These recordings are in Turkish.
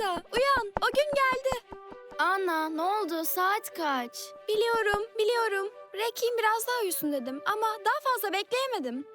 Elsa, uyan. O gün geldi. Anna ne oldu? Saat kaç? Biliyorum, biliyorum. Rekin biraz daha uyusun dedim ama daha fazla bekleyemedim.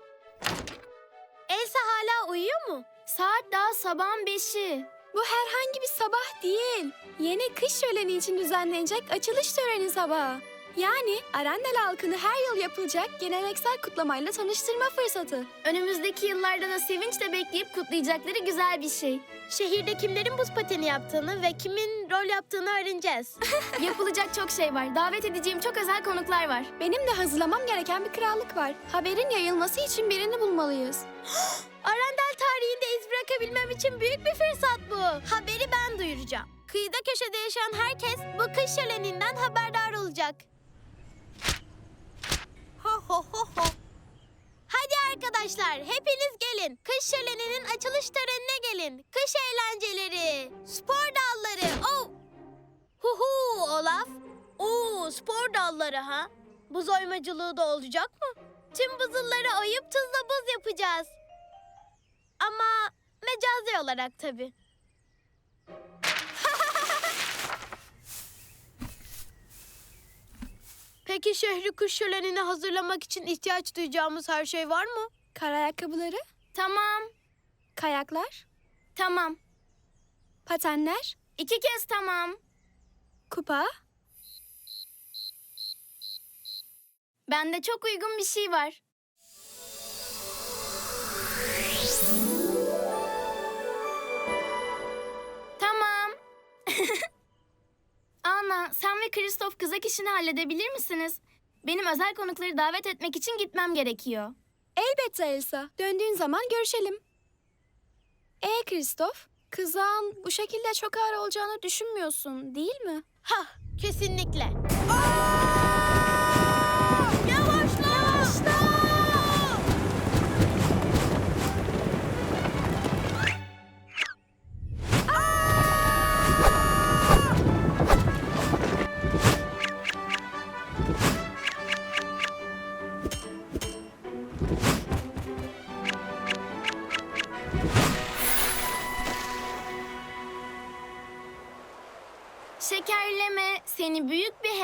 Elsa hala uyuyor mu? Saat daha sabahın beşi. Bu herhangi bir sabah değil. Yeni kış şöleni için düzenlenecek açılış töreni sabahı. Yani Arendel halkını her yıl yapılacak geleneksel kutlamayla tanıştırma fırsatı. Önümüzdeki yıllarda da sevinçle bekleyip kutlayacakları güzel bir şey. Şehirde kimlerin buz pateni yaptığını ve kimin rol yaptığını öğreneceğiz. Yapılacak çok şey var. Davet edeceğim çok özel konuklar var. Benim de hazırlamam gereken bir krallık var. Haberin yayılması için birini bulmalıyız. Arendel tarihinde iz bırakabilmem için büyük bir fırsat bu. Haberi ben duyuracağım. Kıyıda köşede yaşayan herkes bu kış şöleninden haberdar olacak. Hadi arkadaşlar hepiniz gelin. Kış şöleninin açılış törenine gelin. Kış eğlenceleri, spor dalları. Oh! Hu hu Olaf. Oo spor dalları ha. Buz oymacılığı da olacak mı? Tüm buzulları oyup tuzla buz yapacağız. Ama mecazi olarak tabii. Peki şehri kış şölenine hazırlamak için ihtiyaç duyacağımız her şey var mı? Kar ayakkabıları, Tamam. kayaklar, Tamam. patenler, İki kez tamam. kupa, Bende çok uygun bir şey var. Tamam. Anna, sen ve Kristof kızak işini halledebilir misiniz? Benim özel konukları davet etmek için gitmem gerekiyor. Elbette Elsa. Döndüğün zaman görüşelim. E Kristof, kızağın bu şekilde çok ağır olacağını düşünmüyorsun değil mi? Hah, kesinlikle. Yavaşla!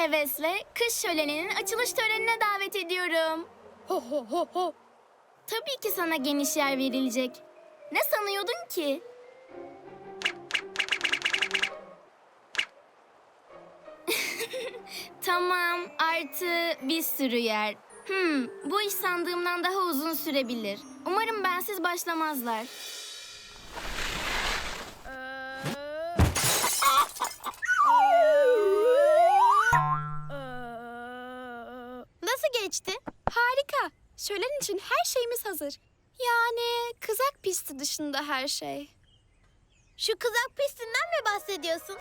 Hevesle kış şöleninin açılış törenine davet ediyorum. Ho ho ho ho. Tabii ki sana geniş yer verilecek. Ne sanıyordun ki? tamam, artı bir sürü yer. Hmm, bu iş sandığımdan daha uzun sürebilir. Umarım bensiz başlamazlar. Şölen için her şeyimiz hazır. Yani kızak pisti dışında her şey. Şu kızak pistinden mi bahsediyorsun?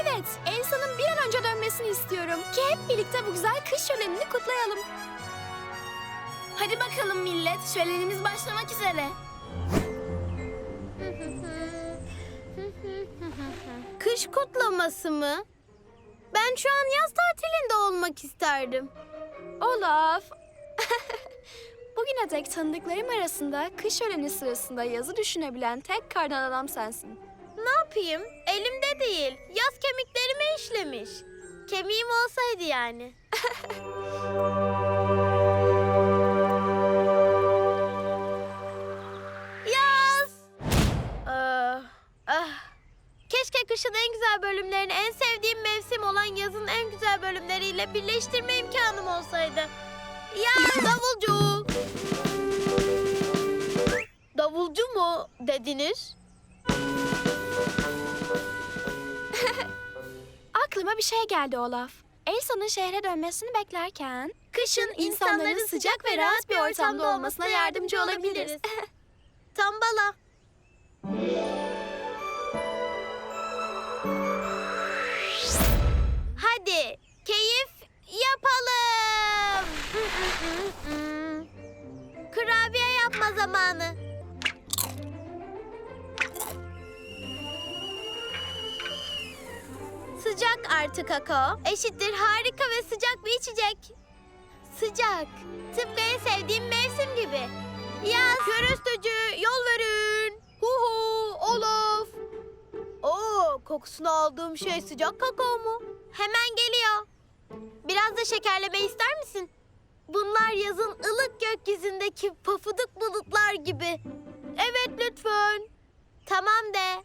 Evet, Elsa'nın bir an önce dönmesini istiyorum. Ki hep birlikte bu güzel kış şölenini kutlayalım. Hadi bakalım millet, şölenimiz başlamak üzere. Kış kutlaması mı? Ben şu an yaz tatilinde olmak isterdim. Olaf. Bugüne dek tanıdıklarım arasında kış şöleni sırasında yazı düşünebilen tek kardan adam sensin. Ne yapayım? Elimde değil. Yaz kemiklerime işlemiş. Kemiğim olsaydı yani. Yaz! Ah, ah. Keşke kışın en güzel bölümlerini en sevdiğim mevsim olan yazın en güzel bölümleriyle birleştirme imkanım olsaydı. Yaz davulcu! Davulcu mu dediniz? Aklıma bir şey geldi Olaf. Elsa'nın şehre dönmesini beklerken Kışın insanların sıcak ve rahat bir ortamda olmasına yardımcı olabiliriz. Tambala. Hadi keyif yapalım. Kurabiye yapma zamanı. Sıcak artı kakao eşittir harika ve sıcak bir içecek. Sıcak. Tıpkı en sevdiğim mevsim gibi. Yaz. Körüstücü yol verin. Kokusunu aldığım şey sıcak kakao mu? Hemen geliyor. Biraz da şekerleme ister misin? Bunlar yazın ılık gökyüzündeki pafuduk bulutlar gibi. Evet lütfen. Tamam de.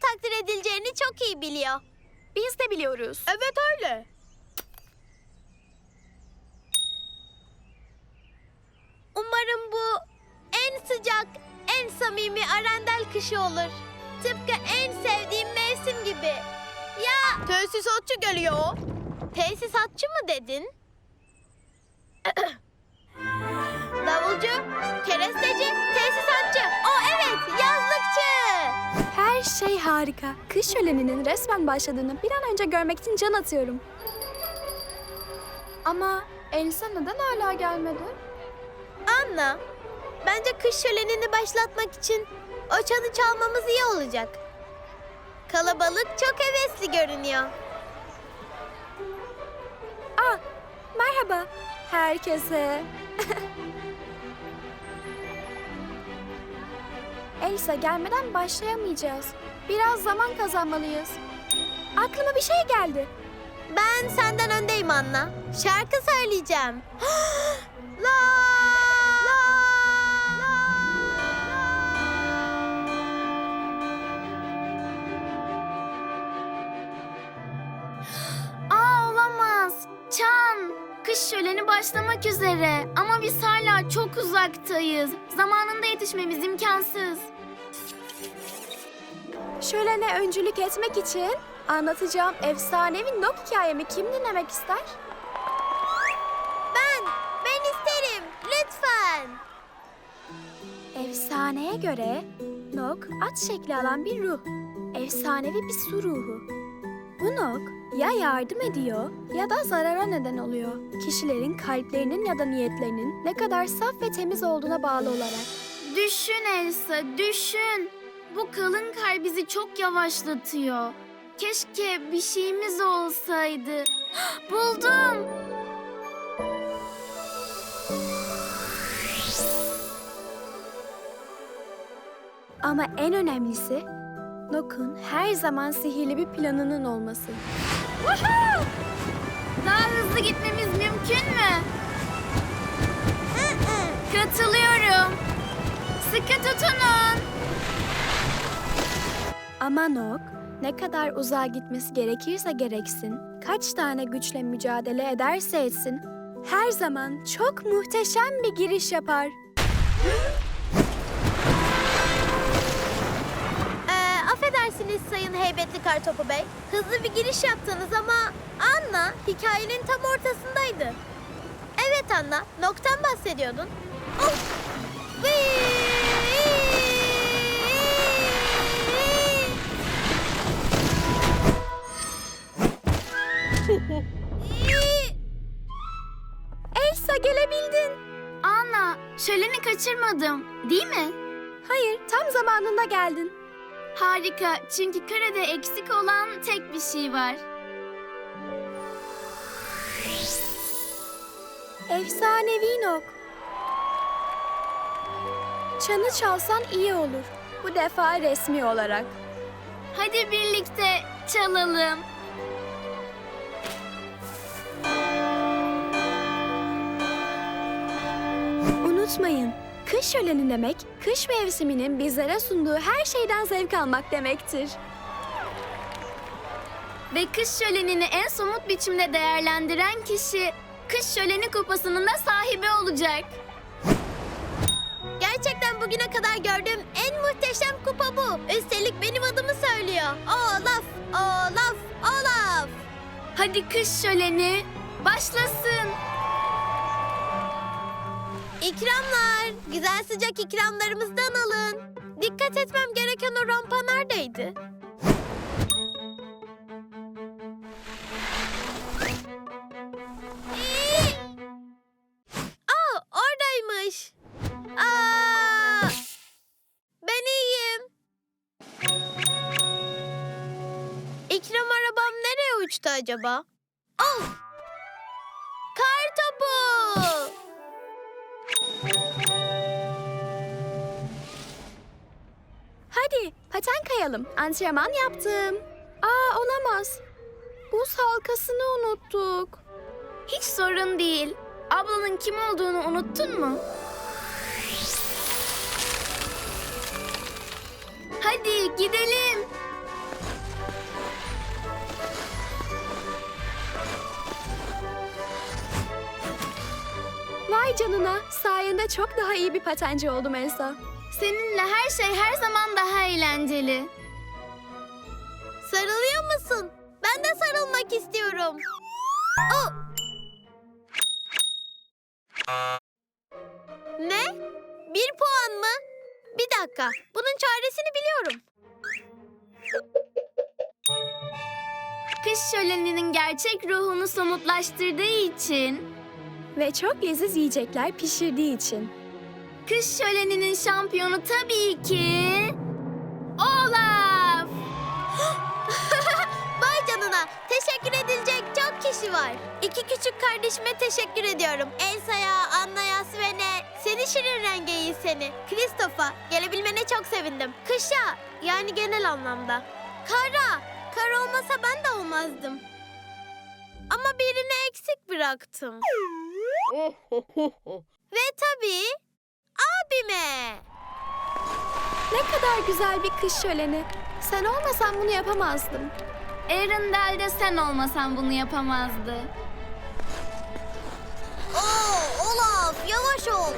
Takdir edileceğini çok iyi biliyor. Biz de biliyoruz. Evet öyle. Umarım bu en sıcak, en samimi Arendel kışı olur. Tıpkı en sevdiğim mevsim gibi. Ya... Tesisatçı geliyor. Tesisatçı mı dedin? Davulcu, keresteci, tesisatçı. O evet, yazlıkçı. Her şey harika. Kış şöleninin resmen başladığını bir an önce görmek için can atıyorum. Ama Elsa neden hala gelmedi? Anna, bence kış şölenini başlatmak için o çanı çalmamız iyi olacak. Kalabalık çok hevesli görünüyor. Ah, merhaba herkese. Elsa gelmeden başlayamayacağız. Biraz zaman kazanmalıyız. Aklıma bir şey geldi. Ben senden öndeyim Anna. Şarkı söyleyeceğim. la, la, Aa olamaz. Çan. Kış şöleni başlamak üzere. Ama biz hala çok uzaktayız. Zamanında yetişmemiz imkansız. Şölene öncülük etmek için anlatacağım efsanevi Nok hikayemi kim dinlemek ister? Ben, ben isterim. Lütfen. Efsaneye göre Nok at şekli alan bir ruh. Efsanevi bir su ruhu. Bu Nok ya yardım ediyor ya da zarara neden oluyor. Kişilerin kalplerinin ya da niyetlerinin ne kadar saf ve temiz olduğuna bağlı olarak. Düşün Elsa, düşün. Bu kalın kar bizi çok yavaşlatıyor. Keşke bir şeyimiz olsaydı. Buldum. Ama en önemlisi Nok'un her zaman sihirli bir planının olması. Daha hızlı gitmemiz mümkün mü? Katılıyorum. Sıkı tutunun. Ama Nok ne kadar uzağa gitmesi gerekirse gereksin, kaç tane güçle mücadele ederse etsin, her zaman çok muhteşem bir giriş yapar. Ee, affedersiniz Sayın Heybetli Kartopu Bey. Hızlı bir giriş yaptınız ama Anna hikayenin tam ortasındaydı. Evet Anna, noktan bahsediyordun. Of! Kaçırmadım, değil mi? Hayır, tam zamanında geldin. Harika, çünkü karede eksik olan tek bir şey var. Efsanevi Nok. Çanı çalsan iyi olur. Bu defa resmi olarak. Hadi birlikte çalalım. Unutmayın, kış şöleni demek, kış mevsiminin bizlere sunduğu her şeyden zevk almak demektir. Ve kış şölenini en somut biçimde değerlendiren kişi kış şöleni kupasının da sahibi olacak. Gerçekten bugüne kadar gördüğüm en muhteşem kupa bu. Üstelik benim adımı söylüyor. Olaf, Olaf, Olaf. Hadi kış şöleni başlasın. İkramlar. Güzel sıcak ikramlarımızdan alın. Dikkat etmem gereken o rampa neredeydi? Ee! Aa, oradaymış. Aa, ben iyiyim. İkram arabam nereye uçtu acaba? Oh! Paten kayalım. Antrenman yaptım. Aa olamaz. Buz halkasını unuttuk. Hiç sorun değil. Ablanın kim olduğunu unuttun mu? Hadi gidelim. Vay canına. Sayende çok daha iyi bir patenci oldum Elsa. Seninle her şey her zaman daha eğlenceli. Sarılıyor musun? Ben de sarılmak istiyorum. Oh! Ne? Bir puan mı? Bir dakika. Bunun çaresini biliyorum. Kış şöleninin gerçek ruhunu somutlaştırdığı için Ve çok leziz yiyecekler pişirdiği için. Kış şöleninin şampiyonu tabii ki Olaf. Vay canına. Teşekkür edilecek çok kişi var. İki küçük kardeşime teşekkür ediyorum. Elsa'ya, Anna'ya, Sven'e, seni şirin rengeyi seni. Kristof'a gelebilmene çok sevindim. Kışa yani genel anlamda. Kara, kar olmasa ben de olmazdım. Ama birini eksik bıraktım. Ve tabii abime. Ne kadar güzel bir kış şöleni. Sen olmasan bunu yapamazdım. Arendelle de sen olmasan bunu yapamazdı. Oo, Olaf yavaş ol.